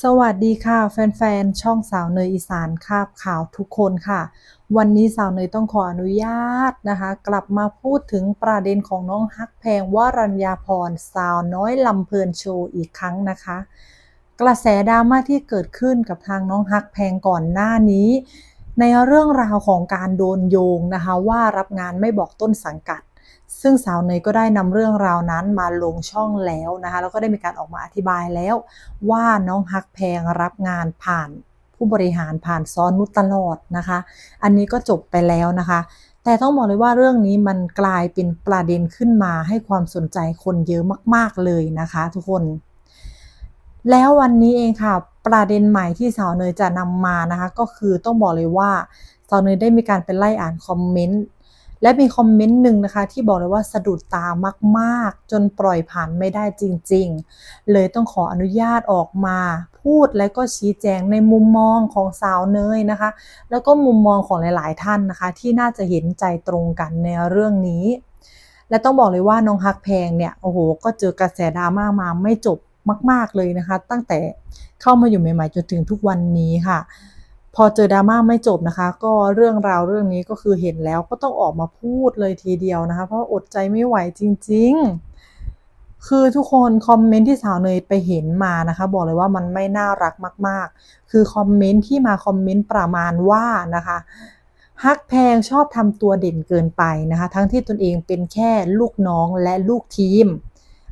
สวัสดีค่ะ แฟนๆ ช่องสาวเนยอีสานคาบข่าวทุกคนค่ะ วันนี้สาวเนยต้องขออนุญาตนะคะ กลับมาพูดถึงประเด็นของน้องฮักแพงวรัญญาพรสาวน้อยลำเพลินโชว์อีกครั้งนะคะ กระแสดราม่าที่เกิดขึ้นกับทางน้องฮักแพงก่อนหน้านี้ ในเรื่องราวของการโดนโยงนะคะ ว่ารับงานไม่บอกต้นสังกัด ซึ่งสาวเนยก็ได้นำเรื่องราวนั้นมาลงช่องแล้วนะคะแล้วก็ได้มีการออกมาอธิบายแล้ว ว่าน้องฮักแพงรับงานผ่านผู้บริหารผ่านซ้อนนุชตลอดนะคะ อันนี้ก็จบไปแล้วนะคะ แต่ต้องบอกเลยว่าเรื่องนี้มันกลายเป็นประเด็นขึ้นมาให้ความสนใจคนเยอะมาก ๆเลยนะคะ ทุกคน แล้ววันนี้เองค่ะ ประเด็นใหม่ที่สาวเนยจะนำมานะคะ ก็คือต้องบอกเลยว่าสาวเนยได้มีการไปไล่อ่านคอมเมนต์ และมีคอมเมนต์หนึ่งนะคะ ที่บอกเลยว่าสะดุดตามาก ๆ จนปล่อยผ่านไม่ได้จริง ๆ เลยต้องขออนุญาตออกมา พูดและก็ชี้แจงในมุมมองของสาวเนยนะคะ แล้วก็มุมมองของหลาย ๆ ท่านนะคะ ที่น่าจะเห็นใจตรงกันในเรื่องนี้ และต้องบอกเลยว่าน้องฮักแพงเนี่ยโอ้โหก็เจอกระแสดราม่ามาไม่จบมาก ๆ เลยนะคะ ตั้งแต่เข้ามาอยู่ใหม่ ๆ จนถึงทุกวันนี้ค่ะ พอเจอดราม่าไม่จบนะคะ ก็เรื่องราวเรื่องนี้ก็คือเห็นแล้วก็ต้องออกมาพูดเลยทีเดียวนะคะ เพราะอดใจไม่ไหวจริง ๆ คือทุกคนคอมเมนต์ที่สาวเนยไปเห็นมานะคะ บอกเลยว่ามันไม่น่ารักมาก ๆ คือคอมเมนต์ที่มาคอมเมนต์ประมาณว่านะคะฮักแพงชอบทำตัวเด่นเกินไปนะคะ ทั้งที่ตนเองเป็นแค่ลูกน้องและลูกทีม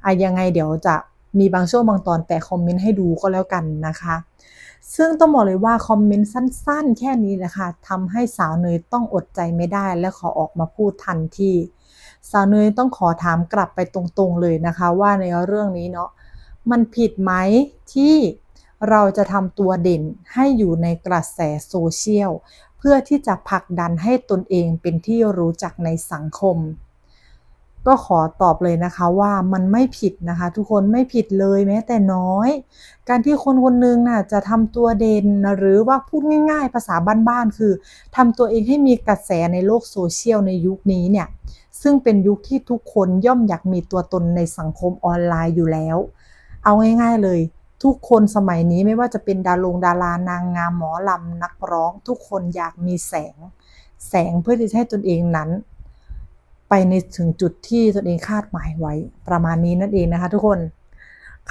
อะยังไงเดี๋ยวจะมีบางช่วงบางตอนแปะคอมเมนต์ให้ดูก็แล้วกันนะคะ ซึ่งต้องบอกเลยว่าคอมเมนต์สั้นๆ แค่นี้นะคะทำให้สาวเนยต้องอดใจไม่ได้และขอออกมาพูดทันทีสาวเนยต้องขอถามกลับไปตรงๆเลยนะคะ ว่าในเรื่องนี้เนาะมันผิดไหมที่เราจะทำตัวเด่นให้อยู่ในกระแสโซเชียล เพื่อที่จะผลักดันให้ตนเองเป็นที่รู้จักในสังคม ก็ขอตอบเลยนะคะว่ามันไม่ผิดนะคะ ทุกคนไม่ผิดเลยแม้แต่น้อย การที่คนคนหนึงน่ะจะทำตัวเด่นหรือว่าพูดง่าย ๆ ภาษาบ้านๆคือทำตัวเองให้มีกระแสในโลกโซเชียลในยุคนี้เนี่ยซึ่งเป็นยุคที่ทุกคนย่อมอยากมีตัวตนในสังคมออนไลน์อยู่แล้ว เอาง่าย ๆเลย ทุกคนสมัยนี้ไม่ว่าจะเป็นดารงดารานางงามหมอลำนักร้อง ทุกคนอยากมีแสง แสงเพื่อที่จะให้ตนเองนั้น ไปในถึงจุดที่ตนเองคาดหมายไว้ประมาณนี้นั่นเองนะคะ ทุกคน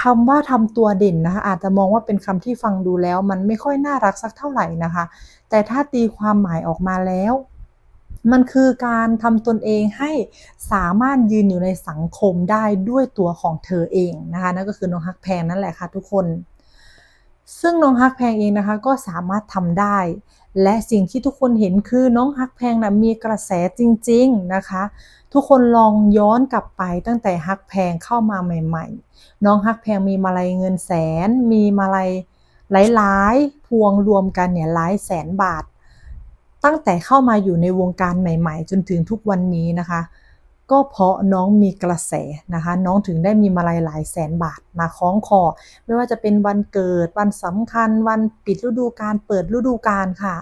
คำว่าทำตัวเด่นนะคะ อาจจะมองว่าเป็นคำที่ฟังดูแล้ว มันไม่ค่อยน่ารักสักเท่าไหร่นะคะ แต่ถ้าตีความหมายออกมาแล้ว มันคือการทำตนเองให้สามารถยืนอยู่ในสังคมได้ด้วยตัวของเธอเองนะคะนั่นก็คือน้องฮักแพงนั่นแหละค่ะทุกคน ซึ่งน้องฮักแพงเองนะคะ ก็สามารถทำได้ และสิ่งที่ทุกคนเห็นคือน้องฮักแพงนะมีกระแสจริง ๆนะคะ ทุกคนลองย้อนกลับไปตั้งแต่ฮักแพงเข้ามาใหม่ๆ น้องฮักแพงมีมาลัยเงินแสน มีมาลัยหลายๆ พวงรวมกันเนี่ยหลายแสนบาท ตั้งแต่เข้ามาอยู่ในวงการใหม่ ๆ จนถึงทุกวันนี้นะคะ ก็เพราะน้องมีกระแสนะคะ น้องถึงได้มีมาลัยหลายแสนบาทมาคล้องคอ ไม่ว่าจะเป็นวันเกิด วันสำคัญ วันปิดฤดูกาลเปิดฤดูกาลค่ะ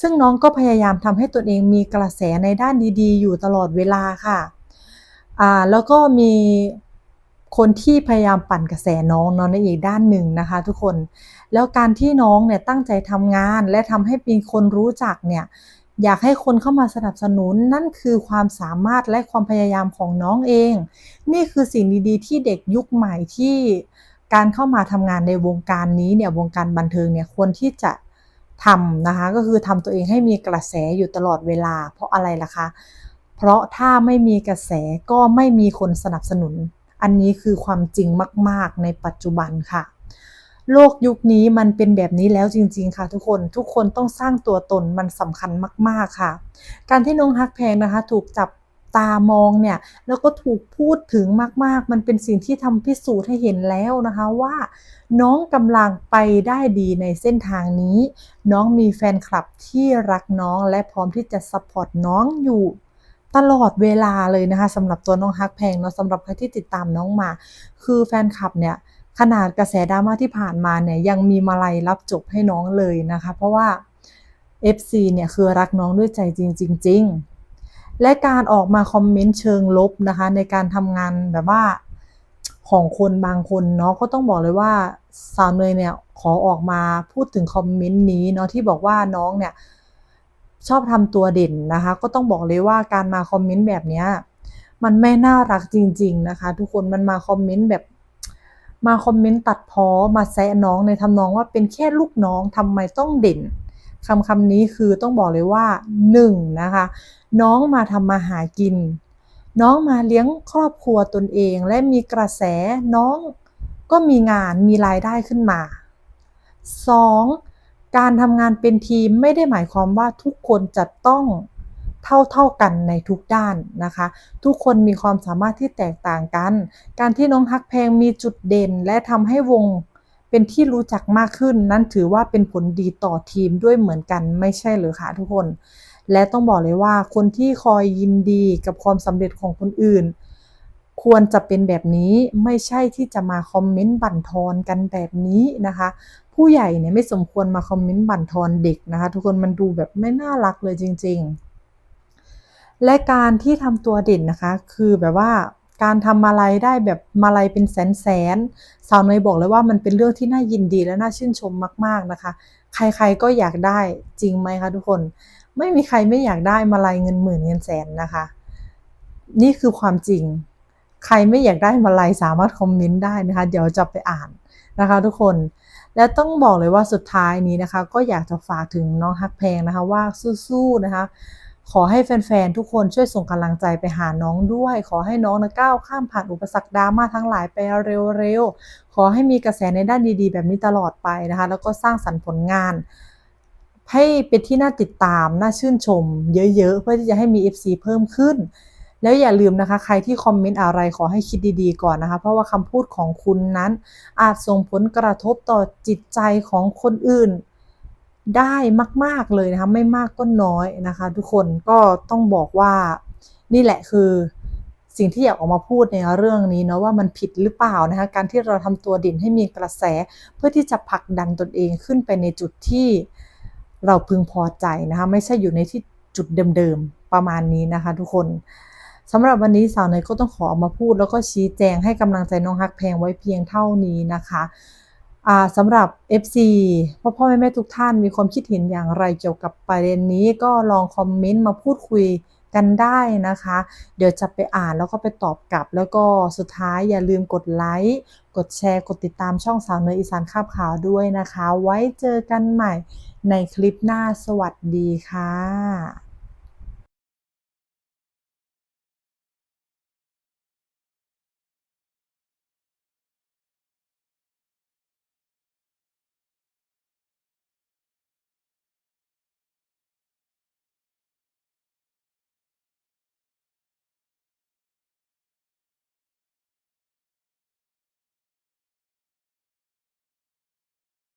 ซึ่งน้องก็พยายามทำให้ตนเองมีกระแสในด้านดีๆ อยู่ตลอดเวลาค่ะอ่าแล้วก็มีคนที่พยายามปั่นกระแสน้องเนาะในอีกด้านหนึ่งนะคะ ทุกคน แล้วการที่น้องเนี่ยตั้งใจทำงานและทำให้มีคนรู้จักเนี่ย อยากให้คนเข้ามาสนับสนุนนั่นคือความสามารถและความพยายามของน้องเอง นี่คือสิ่งดีๆ ที่เด็กยุคใหม่ที่การเข้ามาทำงานในวงการนี้เนี่ยวงการบันเทิงเนี่ยควรที่จะทำนะคะก็คือทำตัวเองให้มีกระแสอยู่ตลอดเวลา เพราะอะไรล่ะคะ เพราะถ้าไม่มีกระแสก็ไม่มีคนสนับสนุน อันนี้คือความจริงมาก ๆ ในปัจจุบันค่ะ โลกยุคนี้มันเป็นแบบนี้แล้วจริง ๆ ค่ะ ทุกคนทุกคนต้องสร้างตัวตนมันสำคัญมาก ๆ ค่ะ การที่น้องฮักแพงนะคะ ถูกจับตามองเนี่ยแล้วก็ถูกพูดถึงมากๆ มันเป็นสิ่งที่ทำพิสูจน์ให้เห็นแล้วนะคะว่า น้องกำลังไปได้ดีในเส้นทางนี้ น้องมีแฟนคลับที่รักน้องและพร้อมที่จะซัพพอร์ตน้องอยู่ตลอดเวลาเลยนะคะสำหรับตัวน้องฮักแพงเนาะสำหรับใครที่ติดตามน้องมา คือแฟนคลับเนี่ย ขนาดกระแสดราม่าที่ผ่านมาเนี่ยยังมีมาลัยรับจบให้น้องเลยนะคะ เพราะว่า FC เนี่ยคือรักน้องด้วยใจจริงๆและการออกมาคอมเมนต์เชิงลบนะคะ ในการทำงานแบบว่าของคนบางคนเนาะก็ต้องบอกเลยว่าสาวเนยเนี่ยขอออกมาพูดถึงคอมเมนต์นี้เนาะที่บอกว่าน้องเนี่ยชอบทำตัวเด่นนะคะ ก็ต้องบอกเลยว่าการมาคอมเมนต์แบบเนี้ยมันไม่น่ารักจริง ๆนะคะ ทุกคนมันมาคอมเมนต์แบบ มาคอมเมนต์ตัดพ้อมาแซะน้องในทำนองว่าเป็นแค่ลูกน้องทำไมต้องเด่นคำคำนี้คือต้องบอกเลยว่าหนึ่งนะคะน้องมาทำมาหากิน น้องมาเลี้ยงครอบครัวตนเอง และมีกระแสน้องก็มีงานมีรายได้ขึ้นมา 2. การทำงานเป็นทีมไม่ได้หมายความว่าทุกคนจะต้อง เท่าเท่ากันในทุกด้านนะคะ ทุกคนมีความสามารถที่แตกต่างกัน การที่น้องฮักแพงมีจุดเด่นและทำให้วงเป็นที่รู้จักมากขึ้น นั่นถือว่าเป็นผลดีต่อทีมด้วยเหมือนกันไม่ใช่หรือคะทุกคน และต้องบอกเลยว่าคนที่คอยยินดีกับความสำเร็จของคนอื่น ควรจะเป็นแบบนี้ไม่ใช่ที่จะมาคอมเมนต์บั่นทอนกันแบบนี้นะคะ ผู้ใหญ่เนี่ยไม่สมควรมาคอมเมนต์บั่นทอนเด็กนะคะ ทุกคนมันดูแบบไม่น่ารักเลยจริง ๆ และการที่ทำตัวเด่นนะคะ คือแบบว่าการทำมาลัยได้แบบมาลัยเป็นแสนแสนสาวน้อยบอกเลยว่ามันเป็นเรื่องที่น่ายินดีและน่าชื่นชมมาก ๆนะคะ ใครๆก็อยากได้จริงไหมคะทุกคน ไม่มีใครไม่อยากได้มาลัยเงินหมื่นเงินแสนนะคะ นี่คือความจริง ใครไม่อยากได้มาลัยสามารถคอมเมนต์ได้นะคะ เดี๋ยวจะไปอ่านนะคะ ทุกคนและต้องบอกเลยว่าสุดท้ายนี้นะคะ ก็อยากจะฝากถึงน้องฮักแพงนะคะว่าสู้ๆนะคะ ขอให้แฟนๆ ทุกคนช่วยส่งกำลังใจไปหาน้องด้วย ขอให้น้องนะก้าวข้ามผ่านอุปสรรคดราม่าทั้งหลายไปเร็วๆ ขอให้มีกระแสในด้านดีๆ แบบนี้ตลอดไปนะคะ แล้วก็สร้างสรรค์ผลงาน ให้เป็นที่น่าติดตาม น่าชื่นชม เยอะๆ เพื่อที่จะให้มี FC เพิ่มขึ้น แล้วอย่าลืมนะคะ ใครที่คอมเมนต์อะไรขอให้คิดดีๆ ก่อนนะคะ เพราะว่าคำพูดของคุณนั้น อาจส่งผลกระทบต่อจิตใจของคนอื่น ได้มาก ๆเลยนะคะ ไม่มากก็น้อยนะคะ ทุกคนก็ต้องบอกว่านี่แหละคือสิ่งที่อยากออกมาพูดในเรื่องนี้เนาะว่ามันผิดหรือเปล่านะคะ การที่เราทำตัวเด่นให้มีกระแส เพื่อที่จะผลักดันตนเองขึ้นไปในจุดที่เราพึงพอใจนะคะ ไม่ใช่อยู่ในที่จุดเดิมๆประมาณนี้นะคะ ทุกคนสำหรับวันนี้สาวเนยก็ต้องขอออกมาพูด แล้วก็ชี้แจงให้กำลังใจน้องฮักแพงไว้เพียงเท่านี้นะคะ สำหรับ FC พ่อพ่อแม่แม่ทุกท่านมีความคิดเห็นอย่างไรเกี่ยวกับประเด็นนี้ก็ลองคอมเมนต์มาพูดคุยกันได้นะคะ เดี๋ยวจะไปอ่านแล้วก็ไปตอบกลับ แล้วก็สุดท้ายอย่าลืมกดไลค์ กดแชร์ กดติดตามช่องสาวเนยอีสานคาบข่าวด้วยนะคะ ไว้เจอกันใหม่ในคลิปหน้าสวัสดีค่ะ